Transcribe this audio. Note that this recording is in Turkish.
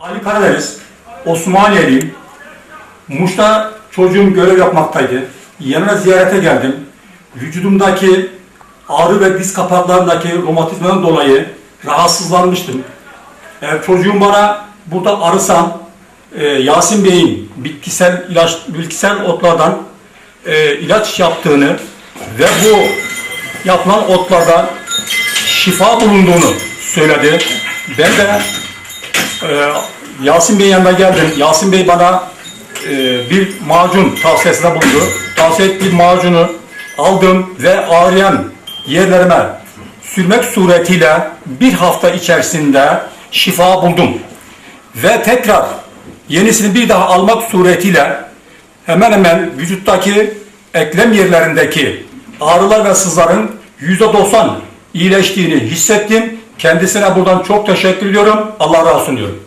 Ali Karadeniz, Osmaniyeliyim. Muş'ta çocuğum görev yapmaktaydı. Yanına ziyarete geldim. Vücudumdaki ağrı ve diz kapaklarındaki romatizmadan dolayı rahatsızlanmıştım. E, çocuğum bana burada arısan e, Yasin Bey'in bitkisel ilaç, bitkisel otlardan e, ilaç yaptığını ve bu yapılan otlardan şifa bulunduğunu söyledi. Ben de ee, Yasin Bey'in yanına geldim. Yasin Bey bana e, bir macun tavsiyesinde bulundu. Tavsiye ettiği macunu aldım ve ağrıyan yerlerime sürmek suretiyle bir hafta içerisinde şifa buldum. Ve tekrar yenisini bir daha almak suretiyle hemen hemen vücuttaki eklem yerlerindeki ağrılar ve sızların %90 iyileştiğini hissettim. Kendisine buradan çok teşekkür ediyorum. Allah razı olsun diyorum.